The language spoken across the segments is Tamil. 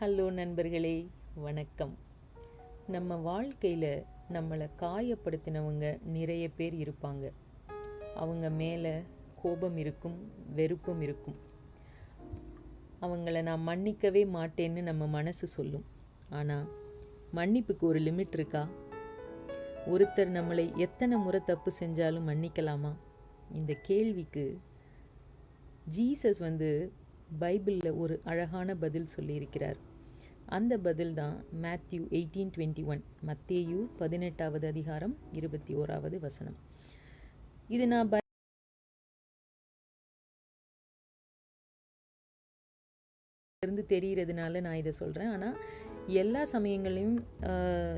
ஹலோ நண்பர்களே வணக்கம். நம்ம வாழ்க்கையில் நம்மளை காயப்படுத்தினவங்க நிறைய பேர் இருப்பாங்க. அவங்க மேலே கோபம் இருக்கும் வெறுப்பும் இருக்கும். அவங்கள நான் மன்னிக்கவே மாட்டேன்னு நம்ம மனசு சொல்லும். ஆனால் மன்னிப்புக்கு ஒரு லிமிட் இருக்கா? ஒருத்தர் நம்மளை எத்தனை முறை தப்பு செஞ்சாலும் மன்னிக்கலாமா? இந்த கேள்விக்கு ஜீசஸ் வந்து பைபிளில் ஒரு அழகான பதில் சொல்லியிருக்கிறார். அந்த பதில் தான் மேத்யூ எயிட்டீன் டுவெண்ட்டி ஒன் மத்தேயு பதினெட்டாவது அதிகாரம் இருபத்தி ஓராவது வசனம். இது நான் இருந்து தெரிகிறதுனால நான் இதை சொல்கிறேன் ஆனால் எல்லா சமயங்களையும்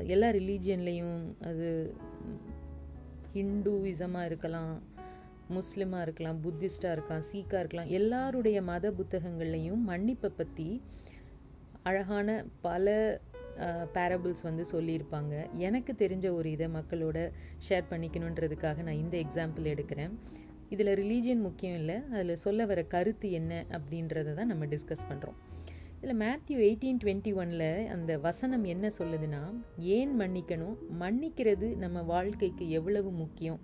எல்லா ரிலீஜியன்லேயும் அது ஹிந்துவிசமாக இருக்கலாம் முஸ்லீமாக இருக்கலாம் புத்திஸ்டாக இருக்கலாம் சீக்காக இருக்கலாம் எல்லாருடைய மத புத்தகங்கள்லையும் மன்னிப்பை பற்றி அழகான பல பேரபிள்ஸ் வந்து சொல்லியிருப்பாங்க. எனக்கு தெரிஞ்ச ஒரு இதை மக்களோட ஷேர் பண்ணிக்கணுன்றதுக்காக நான் இந்த எக்ஸாம்பிள் எடுக்கிறேன். இதில் ரிலீஜியன் முக்கியம் இல்லை அதில் சொல்ல வர கருத்து என்ன அப்படின்றத தான் நம்ம டிஸ்கஸ் பண்ணுறோம் இதில் மேத்யூ எயிட்டீன் டுவெண்ட்டி ஒனில் அந்த வசனம் என்ன சொல்லுதுன்னா ஏன் மன்னிக்கணும்? மன்னிக்கிறது நம்ம வாழ்க்கைக்கு எவ்வளவு முக்கியம்?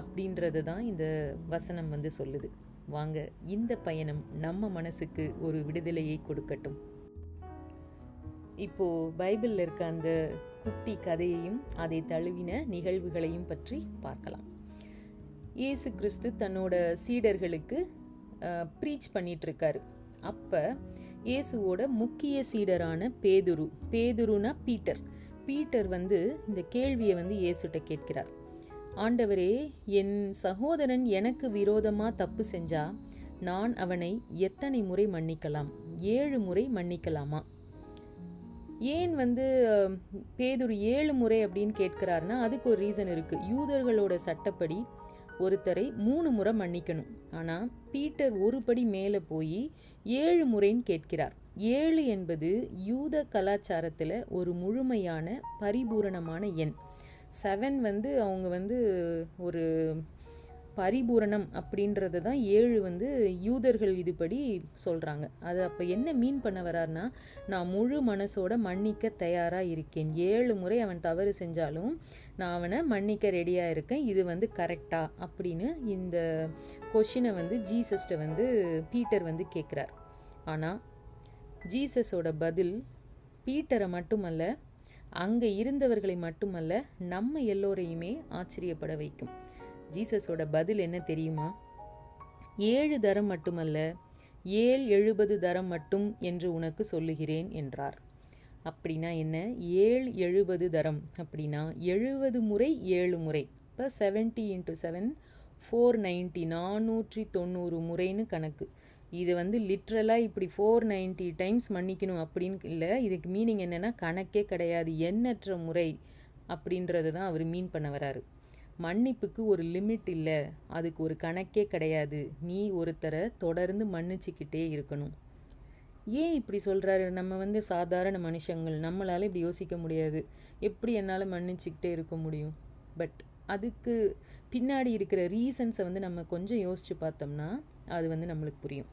அப்படின்றது தான் இந்த வசனம் வந்து சொல்லுது. வாங்க இந்த பயணம் நம்ம மனசுக்கு ஒரு விடுதலையை கொடுக்கட்டும். இப்போது பைபிளில் இருக்க அந்த குட்டி கதையையும் அதை தழுவின நிகழ்வுகளையும் பற்றி பார்க்கலாம். இயேசு கிறிஸ்து தன்னோட சீடர்களுக்கு ப்ரீச் பண்ணிகிட்ருக்காரு அப்போ இயேசுவோட முக்கிய சீடரான பேதுரு பேதுருனா பீட்டர். பீட்டர் வந்து இந்த கேள்வியை வந்து இயேசுட்ட கேட்கிறார். ஆண்டவரே என் சகோதரன் எனக்கு விரோதமாக தப்பு செஞ்சா நான் அவனை எத்தனை முறை மன்னிக்கலாம்? ஏழு முறை மன்னிக்கலாமா? ஏன் வந்து பேதுரு ஏழு முறை அப்படின்னு கேட்கிறாருன்னா அதுக்கு ஒரு ரீசன் இருக்கு. யூதர்களோட சட்டப்படி ஒருத்தரை மூணு முறை மன்னிக்கணும். ஆனால் பீட்டர் ஒரு படி மேலே போய் ஏழு முறைன்னு கேட்கிறார். ஏழு என்பது யூத கலாச்சாரத்தில் ஒரு முழுமையான பரிபூரணமான எண். செவன் வந்து அவங்க வந்து ஒரு பரிபூரணம் அப்படின்றது தான் ஏழு வந்து யூதர்கள் இதுபடி சொல்கிறாங்க அது அப்போ என்ன மீன் பண்ண வரார்னா நான் முழு மனசோட மன்னிக்க தயாராக இருக்கேன். ஏழு முறை அவன் தவறு செஞ்சாலும் நான் அவனை மன்னிக்க ரெடியாக இருக்கேன். இது வந்து கரெக்டா அப்படின்னு இந்த கொஷினை வந்து ஜீசஸ்ட்டை வந்து பீட்டர் வந்து கேட்குறார் ஆனால் ஜீசஸோட பதில் பீட்டரை மட்டுமல்ல அங்கே இருந்தவர்களை மட்டுமல்ல நம்ம எல்லோரையுமே ஆச்சரியப்பட வைக்கும். ஜீசஸோட பதில் என்ன தெரியுமா? ஏழு தரம் மட்டுமல்ல ஏழ் எழுபது தரம் மட்டும் என்று உனக்கு சொல்லுகிறேன் என்றார். அப்படின்னா என்ன? ஏழு எழுபது தரம். அப்படின்னா எழுபது முறை ஏழு முறை. இப்போ seventy into seven four ninety நானூற்றி தொண்ணூறு முறைன்னு கணக்கு. இது வந்து லிட்ரலாக இப்படி ஃபோர் நைன்ட்டி டைம்ஸ் மன்னிக்கணும் அப்படின்னு இல்லை. இதுக்கு மீனிங் என்னென்னா கணக்கே கிடையாது. எண்ணற்ற முறை அப்படின்றது தான் அவர் மீன் பண்ண வராரு. மன்னிப்புக்கு ஒரு லிமிட் இல்லை. அதுக்கு ஒரு கணக்கே கிடையாது. நீ ஒருத்தரை தொடர்ந்து மன்னிச்சுக்கிட்டே இருக்கணும். ஏன் இப்படி சொல்கிறாரு நம்ம வந்து சாதாரண மனுஷங்கள். நம்மளால் இப்படி யோசிக்க முடியாது. எப்படி என்னால் மன்னிச்சுக்கிட்டே இருக்க முடியும்? பட் அதுக்கு பின்னாடி இருக்கிற ரீசன்ஸை வந்து நம்ம கொஞ்சம் யோசித்து பார்த்தோம்னா அது வந்து நம்மளுக்கு புரியும்.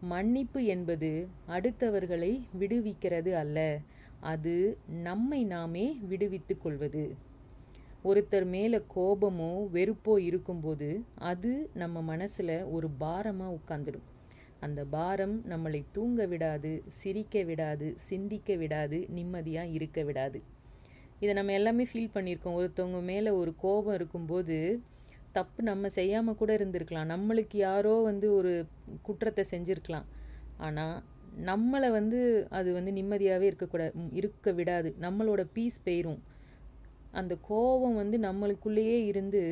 மன்னிப்பு என்பது அடுத்தவர்களை விடுவிக்கிறது அல்ல. அது நம்மை நாமே விடுவித்து கொள்வது. ஒருத்தர் மேலே கோபமோ வெறுப்போ இருக்கும்போது அது நம்ம மனசில் ஒரு பாரமாக உட்காந்துடும் அந்த பாரம் நம்மளை தூங்க விடாது சிரிக்க விடாது சிந்திக்க விடாது நிம்மதியாக இருக்க விடாது. இதை நம்ம எல்லாமே ஃபீல் பண்ணியிருக்கோம். ஒருத்தவங்க மேலே ஒரு கோபம் இருக்கும்போது தப்பு நம்ம செய்யாமல் கூட இருந்திருக்கலாம். நம்மளுக்கு யாரோ வந்து ஒரு குற்றத்தை செஞ்சுருக்கலாம். ஆனால் நம்மளை வந்து அது வந்து நிம்மதியாகவே இருக்கக்கூடாது இருக்க விடாது. நம்மளோட பீஸ் போயிரும். அந்த கோபம் வந்து நம்மளுக்குள்ளேயே இருந்து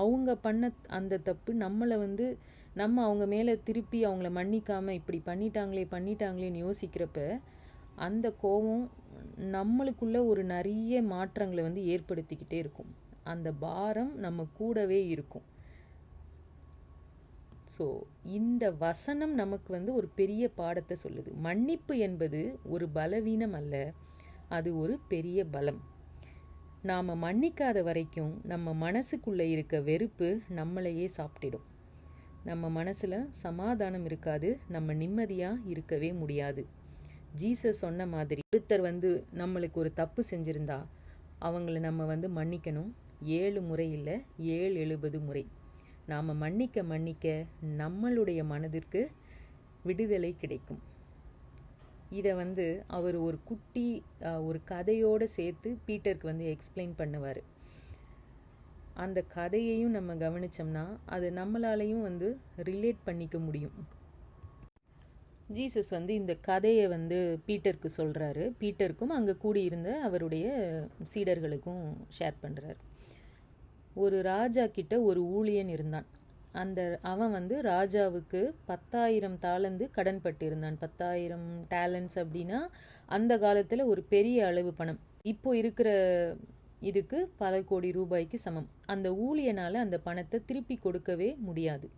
அவங்க பண்ண அந்த தப்பு நம்மளை வந்து நம்ம அவங்க மேலே திருப்பி அவங்கள மன்னிக்காமல் இப்படி பண்ணிட்டாங்களே பண்ணிட்டாங்களேன்னு யோசிக்கிறப்ப அந்த கோபம் நம்மளுக்குள்ள ஒரு நிறைய மாற்றங்களை வந்து ஏற்படுத்திக்கிட்டே இருக்கும். அந்த பாரம் நம்ம கூடவே இருக்கும். ஸோ இந்த வசனம் நமக்கு வந்து ஒரு பெரிய பாடத்தை சொல்லுது. மன்னிப்பு என்பது ஒரு பலவீனம் அல்ல அது ஒரு பெரிய பலம். நாம் மன்னிக்காத வரைக்கும் நம்ம மனசுக்குள்ளே இருக்க வெறுப்பு நம்மளையே சாப்பிட்டிடும். நம்ம மனசில் சமாதானம் இருக்காது நம்ம நிம்மதியாக இருக்கவே முடியாது. ஜீசஸ் சொன்ன மாதிரி ஒருத்தர் வந்து நம்மளுக்கு ஒரு தப்பு செஞ்சுருந்தா அவங்கள நம்ம வந்து மன்னிக்கணும். ஏழு முறை இல்லை ஏழு எழுபது முறை. நாம் மன்னிக்க மன்னிக்க நம்மளுடைய மனதிற்கு விடுதலை கிடைக்கும். இதை வந்து அவர் ஒரு குட்டி ஒரு கதையோடு சேர்த்து பீட்டருக்கு வந்து எக்ஸ்பிளைன் பண்ணுவார். அந்த கதையையும் நம்ம கவனிச்சோம்னா அது நம்மளாலையும் வந்து ரிலேட் பண்ணிக்க முடியும். ஜீசஸ் வந்து இந்த கதையை வந்து பீட்டருக்கு சொல்கிறாரு பீட்டருக்கும் அங்கே கூடியிருந்த அவருடைய சீடர்களுக்கும் ஷேர் பண்ணுறாரு ஒரு ராஜா கிட்ட ஒரு ஊழியன் இருந்தான். அந்த அவன் வந்து ராஜாவுக்கு பத்தாயிரம் தாளந்து கடன் பட்டிருந்தான் பத்தாயிரம் டேலண்ட்ஸ் அப்படின்னா அந்த காலத்தில் ஒரு பெரிய அளவு பணம். இப்போ இருக்கிற இதுக்கு பல கோடி ரூபாய்க்கு சமம். அந்த ஊழியனால் அந்த பணத்தை திருப்பி கொடுக்கவே முடியாது.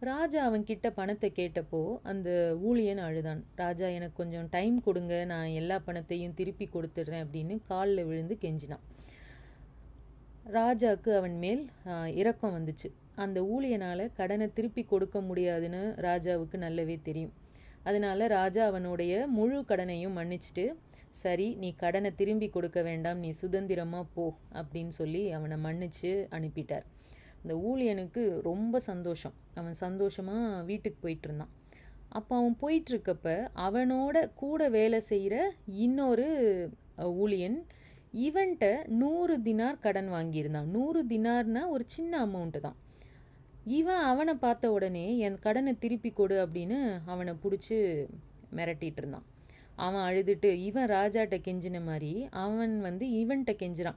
ராஜா அவன்கிட்ட பணத்தை கேட்டப்போ அந்த ஊழியன் அழுதான். ராஜா எனக்கு கொஞ்சம் டைம் கொடுங்க. நான் எல்லா பணத்தையும் திருப்பி கொடுத்துட்றேன் அப்படின்னு காலில் விழுந்து கெஞ்சினான். ராஜாவுக்கு அவன் மேல் இரக்கம் வந்துச்சு. அந்த ஊழியனால் கடனை திருப்பி கொடுக்க முடியாதுன்னு ராஜாவுக்கு நல்லாவே தெரியும். அதனால ராஜா அவனுடைய முழு கடனையும் மன்னிச்சுட்டு சரி நீ கடனை திரும்பி கொடுக்க வேண்டாம் நீ சுதந்திரமாக போ அப்படின்னு சொல்லி அவனை மன்னிச்சு அனுப்பிட்டார். அந்த ஊழியனுக்கு ரொம்ப சந்தோஷம். அவன் சந்தோஷமாக வீட்டுக்கு போயிட்டு இருந்தான். அப்போ அவன் போயிட்டுருக்கப்ப அவனோட கூட வேலை செய்கிற இன்னொரு ஊழியன் இவன்கிட்ட நூறு தினார் கடன் வாங்கியிருந்தான். நூறு தினார்னா ஒரு சின்ன அமௌண்ட்டு தான். இவன் அவனை பார்த்த உடனே என் கடனை திருப்பி கொடு அப்படின்னு அவனை பிடிச்சி மிரட்டிகிட்டு இருந்தான். அவன் அழுதுட்டு இவன் ராஜாட்ட கெஞ்சின மாதிரி அவன் வந்து இவன்கிட்ட கெஞ்சுறான்.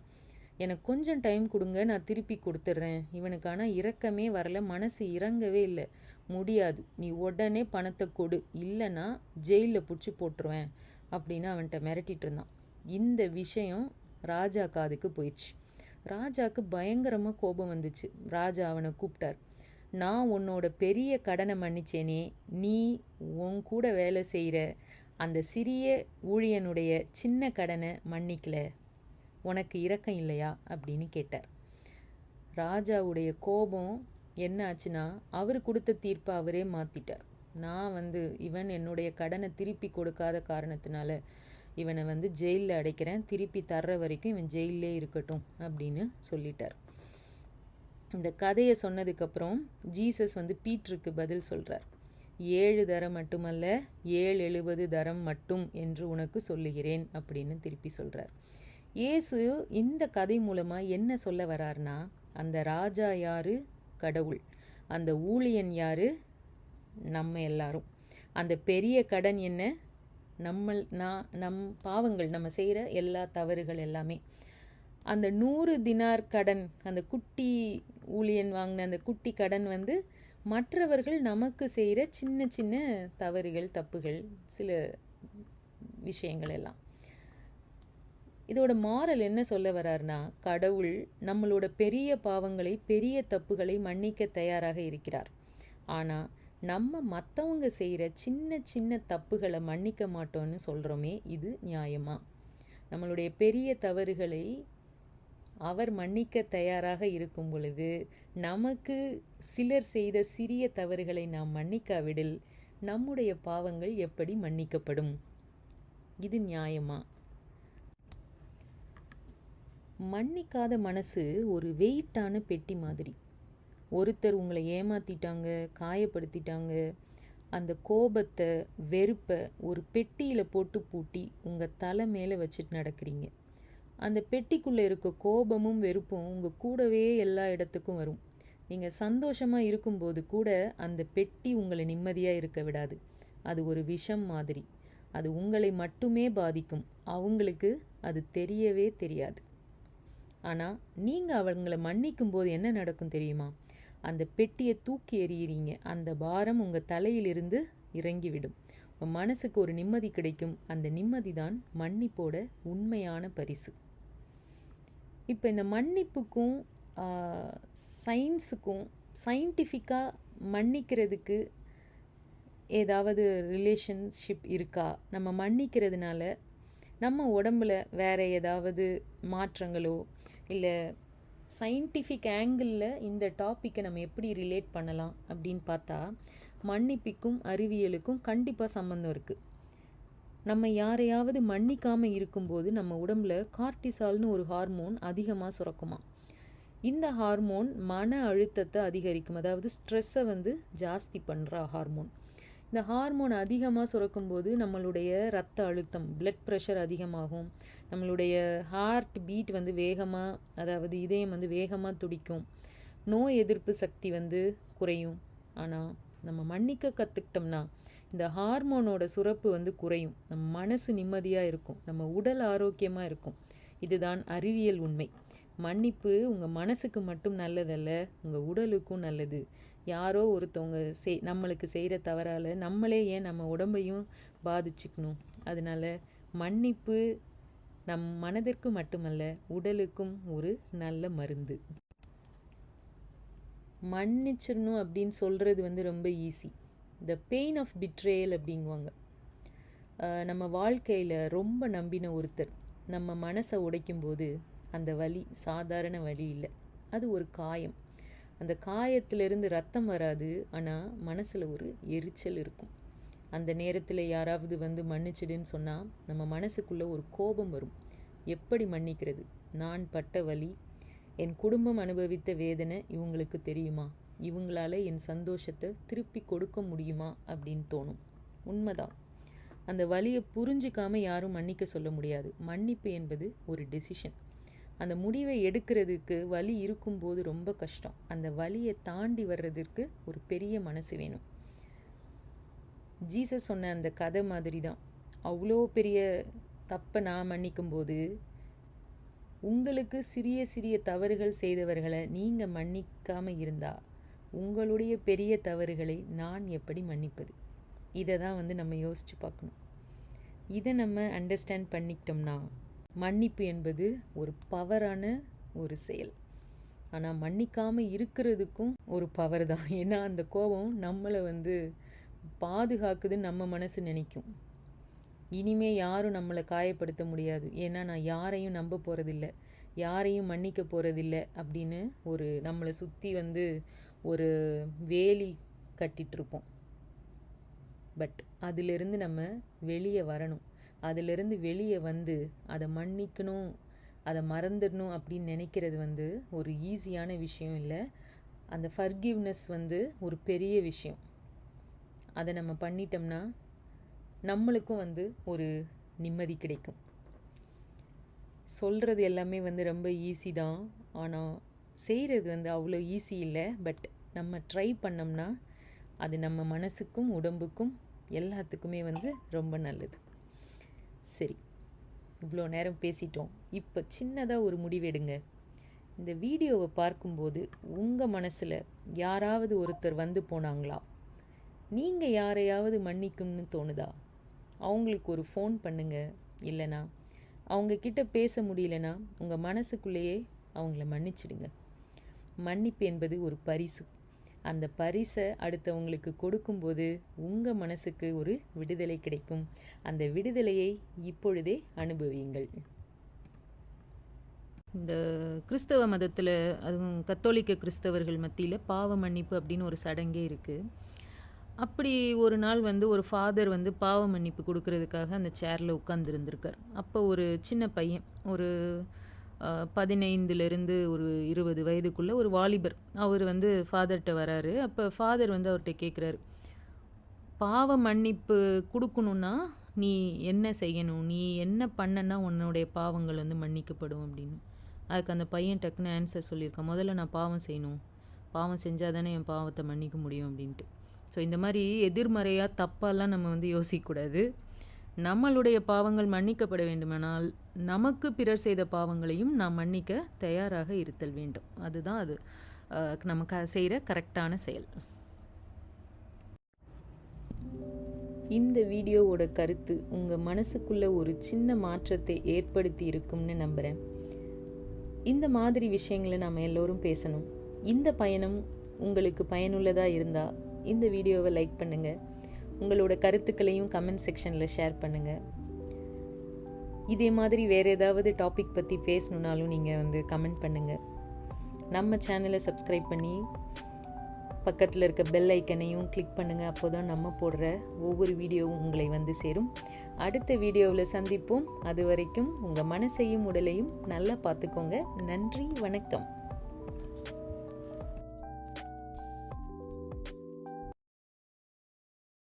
எனக்கு கொஞ்சம் டைம் கொடுங்க நான் திருப்பி கொடுத்துட்றேன். இவனுக்கான இரக்கமே வரல மனசு இறங்கவே இல்லை. முடியாது நீ உடனே பணத்தை கொடு. இல்லைன்னா ஜெயிலில் பிடிச்சி போட்டுருவேன் அப்படின்னு அவன்கிட்ட மிரட்டிட்டு இருந்தான். இந்த விஷயம் ராஜா காதுக்கு போயிடுச்சு. ராஜாவுக்கு பயங்கரமாக கோபம் வந்துச்சு. ராஜா அவனை கூப்பிட்டார். நான் உன்னோட பெரிய கடனை மன்னிச்சேனே நீ உன் கூட வேலை செய்கிற அந்த சிறிய ஊழியனுடைய சின்ன கடனை மன்னிக்கல. உனக்கு இரக்கம் இல்லையா? அப்படின்னு கேட்டார். ராஜாவுடைய கோபம் என்ன ஆச்சுன்னா அவர் கொடுத்த தீர்ப்பை அவரே மாற்றிட்டார் நான் வந்து இவன் என்னுடைய கடனை திருப்பி கொடுக்காத காரணத்தினால இவனை வந்து ஜெயிலில் அடைக்கிறேன். திருப்பி தர்ற வரைக்கும் இவன் ஜெயிலே இருக்கட்டும் அப்படின்னு சொல்லிட்டார். இந்த கதையை சொன்னதுக்கப்புறம் ஜீசஸ் வந்து பீட்ருக்கு பதில் சொல்கிறார் ஏழு தரம் மட்டுமல்ல ஏழு எழுபது தரம் மட்டும் என்று உனக்கு சொல்லுகிறேன் அப்படின்னு திருப்பி சொல்கிறார் இயேசு இந்த கதை மூலமாக என்ன சொல்ல வரார்னா அந்த ராஜா யாரு? கடவுள். அந்த ஊழியன் யாரு? நம்ம எல்லாரும். அந்த பெரிய கடன் என்ன? நம்ம நான் நம் பாவங்கள் நம்ம செய்கிற எல்லா தவறுகள் எல்லாமே. அந்த நூறு தினார் கடன் அந்த குட்டி ஊழியன் வாங்கின அந்த குட்டி கடன் வந்து மற்றவர்கள் நமக்கு செய்கிற சின்ன சின்ன தவறுகள் தப்புகள் சில விஷயங்கள் எல்லாம். இதோட மாரல் என்ன சொல்ல வர்றாருன்னா கடவுள் நம்மளோட பெரிய பாவங்களை பெரிய தப்புகளை மன்னிக்க தயாராக இருக்கிறார். ஆனால் நம்ம மற்றவங்க செய்கிற சின்ன சின்ன தப்புகளை மன்னிக்க மாட்டோம்னு சொல்கிறோமே இது நியாயமா? நம்மளுடைய பெரிய தவறுகளை அவர் மன்னிக்க தயாராக இருக்கும் பொழுது நமக்கு சிலர் செய்த சிறிய தவறுகளை நாம் மன்னிக்காவிடில் நம்முடைய பாவங்கள் எப்படி மன்னிக்கப்படும்? இது நியாயமா? மன்னிக்காத மனசு ஒரு வெயிட்டான பெட்டி மாதிரி. ஒருத்தர் உங்களை ஏமாத்திட்டாங்க காயப்படுத்திட்டாங்க அந்த கோபத்தை வெறுப்பை ஒரு பெட்டியில் போட்டு பூட்டி உங்கள் தலை மேலே வச்சுட்டு நடக்கிறீங்க. அந்த பெட்டிக்குள்ளே இருக்க கோபமும் வெறுப்பும் உங்கள் கூடவே எல்லா இடத்துக்கும் வரும். நீங்கள் சந்தோஷமாக இருக்கும்போது கூட அந்த பெட்டி உங்களை நிம்மதியாக இருக்க விடாது. அது ஒரு விஷம் மாதிரி. அது உங்களை மட்டுமே பாதிக்கும். அவங்களுக்கு அது தெரியவே தெரியாது. ஆனால் நீங்கள் அவங்கள மன்னிக்கும் போது என்ன நடக்கும் தெரியுமா? அந்த பெட்டியை தூக்கி எறிகிறீங்க அந்த பாரம் உங்கள் தலையிலிருந்து இறங்கிவிடும். உங்கள் மனசுக்கு ஒரு நிம்மதி கிடைக்கும். அந்த நிம்மதி தான் மன்னிப்போட உண்மையான பரிசு. இப்போ இந்த மன்னிப்புக்கும் சயின்ஸுக்கும் சயின்டிஃபிக்காக மன்னிக்கிறதுக்கு ஏதாவது ரிலேஷன்ஷிப் இருக்கா? நம்ம மன்னிக்கிறதுனால நம்ம உடம்புல வேறு ஏதாவது மாற்றங்களோ இல்லை சயின்டிஃபிக் ஆங்கிளில் இந்த டாப்பிக்கை நம்ம எப்படி ரிலேட் பண்ணலாம் அப்படின்னு பார்த்தா மன்னிப்புக்கும் அறிவியலுக்கும் கண்டிப்பாக சம்மந்தம் இருக்குது நம்ம யாரையாவது மன்னிக்காமல் இருக்கும்போது நம்ம உடம்புல கார்டிசால்னு ஒரு ஹார்மோன் அதிகமாக சுரக்குமா? இந்த ஹார்மோன் மன அழுத்தத்தை அதிகரிக்கும். அதாவது ஸ்ட்ரெஸ்ஸை வந்து ஜாஸ்தி பண்ணுற ஹார்மோன். இந்த ஹார்மோன் அதிகமாக சுரக்கும்போது நம்மளுடைய ரத்த அழுத்தம் பிளட் ப்ரெஷர் அதிகமாகும். நம்மளுடைய ஹார்ட் பீட் வந்து வேகமாக அதாவது இதயம் வந்து வேகமாக துடிக்கும். நோய் எதிர்ப்பு சக்தி வந்து குறையும். ஆனால் நம்ம மன்னிக்க கற்றுக்கிட்டோம்னா இந்த ஹார்மோனோட சுரப்பு வந்து குறையும். நம் மனசு நிம்மதியாக இருக்கும். நம்ம உடல் ஆரோக்கியமாக இருக்கும். இதுதான் அறிவியல் உண்மை. மன்னிப்பு உங்கள் மனசுக்கு மட்டும் நல்லதல்ல உங்கள் உடலுக்கும் நல்லது. யாரோ ஒருத்தவங்க செய் நம்மளுக்கு செய்கிற தவறால் நம்மளே ஏன் நம்ம உடம்பையும் பாதிச்சுக்கணும்? அதனால மன்னிப்பு நம் மனதிற்கு மட்டுமல்ல உடலுக்கும் ஒரு நல்ல மருந்து. மன்னிச்சிடணும் அப்படின்னு சொல்கிறது வந்து ரொம்ப easy the pain of betrayal அப்படிங்குவாங்க. நம்ம வாழ்க்கையில் ரொம்ப நம்பின ஒருத்தர் நம்ம மனசை உடைக்கும்போது அந்த வலி சாதாரண வலி இல்லை. அது ஒரு காயம். அந்த காயத்திலிருந்து ரத்தம் வராது ஆனால் மனசில் ஒரு எரிச்சல் இருக்கும். அந்த நேரத்தில் யாராவது வந்து மன்னிச்சிடுன்னு சொன்னால் நம்ம மனசுக்குள்ளே ஒரு கோபம் வரும். எப்படி மன்னிக்கிறது? நான் பட்ட வலி என் குடும்பம் அனுபவித்த வேதனை இவங்களுக்கு தெரியுமா? இவங்களால என் சந்தோஷத்தை திருப்பி கொடுக்க முடியுமா அப்படின்னு தோணும். உண்மைதான். அந்த வலியை புரிஞ்சிக்காம யாரும் மன்னிக்க சொல்ல முடியாது. மன்னிப்பு என்பது ஒரு டெசிஷன் அந்த முடிவை எடுக்கிறதுக்கு வலி இருக்கும்போது ரொம்ப கஷ்டம். அந்த வலியை தாண்டி வர்றதுக்கு ஒரு பெரிய மனசு வேணும். ஜீசஸ் சொன்ன அந்த கதை மாதிரி தான் அவ்வளோ பெரிய தப்பை நான் மன்னிக்கும்போது உங்களுக்கு சிறிய சிறிய தவறுகள் செய்தவர்களை நீங்கள் மன்னிக்காமல் இருந்தால் உங்களுடைய பெரிய தவறுகளை நான் எப்படி மன்னிப்பது? இதை தான் வந்து நம்ம யோசித்து பார்க்கணும். இதை நம்ம அண்டர்ஸ்டாண்ட் பண்ணிக்கிட்டோம்னா மன்னிப்பு என்பது ஒரு பவரான ஒரு செயல். ஆனால் மன்னிக்காமல் இருக்கிறதுக்கும் ஒரு பவர் தான். ஏன்னா அந்த கோபம் நம்மளை வந்து பாதுகாக்குதுன்னு நம்ம மனசு நினைக்கும். இனிமே யாரும் நம்மளை காயப்படுத்த முடியாது. ஏன்னா நான் யாரையும் நம்ப போகிறதில்ல யாரையும் மன்னிக்க போகிறதில்ல அப்படின்னு ஒரு நம்மளை சுற்றி வந்து ஒரு வேலி கட்டிகிட்ருப்போம் பட் அதிலிருந்து நம்ம வெளியே வரணும். அதிலிருந்து வெளியே வந்து அதை மன்னிக்கணும் அதை மறந்துடணும் அப்படின்னு நினைக்கிறது வந்து ஒரு ஈஸியான விஷயம் இல்லை. அந்த ஃபர்கிவ்னஸ் வந்து ஒரு பெரிய விஷயம். அதை நம்ம பண்ணிட்டோம்னா நம்மளுக்கும் வந்து ஒரு நிம்மதி கிடைக்கும். சொல்கிறது எல்லாமே வந்து ரொம்ப ஈஸி தான். ஆனால் செய்கிறது வந்து அவ்வளோ ஈஸி இல்லை. பட் நம்ம ட்ரை பண்ணோம்னா அது நம்ம மனசுக்கும் உடம்புக்கும் எல்லாத்துக்குமே வந்து ரொம்ப நல்லது. சரி இவ்வளோ நேரம் பேசிட்டோம். இப்போ சின்னதாக ஒரு முடிவெடுங்க இந்த வீடியோவை பார்க்கும்போது உங்கள் மனசில் யாராவது ஒருத்தர் வந்து போனாங்களா? நீங்கள் யாரையாவது மன்னிக்கும்னு தோணுதா? அவங்களுக்கு ஒரு ஃபோன் பண்ணுங்க. இல்லைனா அவங்க கிட்ட பேச முடியலனா உங்கள் மனசுக்குள்ளேயே அவங்கள மன்னிச்சிடுங்க. மன்னிப்பு என்பது ஒரு பரிசு. அந்த பரிசை அடுத்தவங்களுக்கு கொடுக்கும்போது உங்கள் மனசுக்கு ஒரு விடுதலை கிடைக்கும். அந்த விடுதலையை இப்பொழுதே அனுபவியுங்கள். இந்த கிறிஸ்தவ மதத்தில் அதுவும் கத்தோலிக்க கிறிஸ்தவர்கள் மத்தியில் பாவ மன்னிப்பு அப்படின்னு ஒரு சடங்கே இருக்குது அப்படி ஒரு நாள் வந்து ஒரு ஃபாதர் வந்து பாவ மன்னிப்பு கொடுக்கறதுக்காக அந்த சேரில் உட்காந்துருந்துருக்கார் அப்போ ஒரு சின்ன பையன் ஒரு பதினைந்துலேருந்து ஒரு இருபது வயதுக்குள்ளே ஒரு வாலிபர். அவர் வந்து ஃபாதர்கிட்ட வராரு. அப்போ ஃபாதர் வந்து அவர்கிட்ட கேட்குறாரு பாவ மன்னிப்பு கொடுக்கணுன்னா நீ என்ன செய்யணும்? நீ என்ன பண்ணனா உன்னுடைய பாவங்கள் வந்து மன்னிக்கப்படும் அப்படின்னு. அதுக்கு அந்த பையன் டக்குன்னு ஆன்சர் சொல்லியிருக்கான். முதல்ல நான் பாவம் செய்யணும். பாவம் செஞ்சால் தானே என் பாவத்தை மன்னிக்க முடியும் அப்படின்ட்டு. ஸோ இந்த மாதிரி எதிர்மறையாக தப்பாலாம் நம்ம வந்து யோசிக்கக்கூடாது. நம்மளுடைய பாவங்கள் மன்னிக்கப்பட வேண்டுமானால் நமக்கு பிறர் செய்த பாவங்களையும் நாம் மன்னிக்க தயாராக இருத்தல் வேண்டும். அதுதான் அது. அஹ், நம்ம க செய்கிற கரெக்டான செயல். இந்த வீடியோவோட கருத்து உங்கள் மனசுக்குள்ள ஒரு சின்ன மாற்றத்தை ஏற்படுத்தி இருக்கும்னு நம்புகிறேன் இந்த மாதிரி விஷயங்களை நாம் எல்லோரும் பேசணும். இந்த பயணம் உங்களுக்கு பயனுள்ளதாக இருந்தால் இந்த வீடியோவை லைக் பண்ணுங்கள் உங்களோட கருத்துக்களையும் கமெண்ட் செக்ஷனில் ஷேர் பண்ணுங்கள் இதே மாதிரி வேறு ஏதாவது டாபிக் பற்றி பேசணுன்னாலும் நீங்கள் வந்து கமெண்ட் பண்ணுங்கள் நம்ம சேனலை சப்ஸ்கிரைப் பண்ணி பக்கத்தில் இருக்க பெல் ஐக்கனையும் கிளிக் பண்ணுங்கள் அப்போ தான் நம்ம போடுற ஒவ்வொரு வீடியோவும் உங்களை வந்து சேரும். அடுத்த வீடியோவில் சந்திப்போம். அது வரைக்கும் உங்கள் மனசையும் உடலையும் நல்லா பார்த்துக்கோங்க. நன்றி வணக்கம்.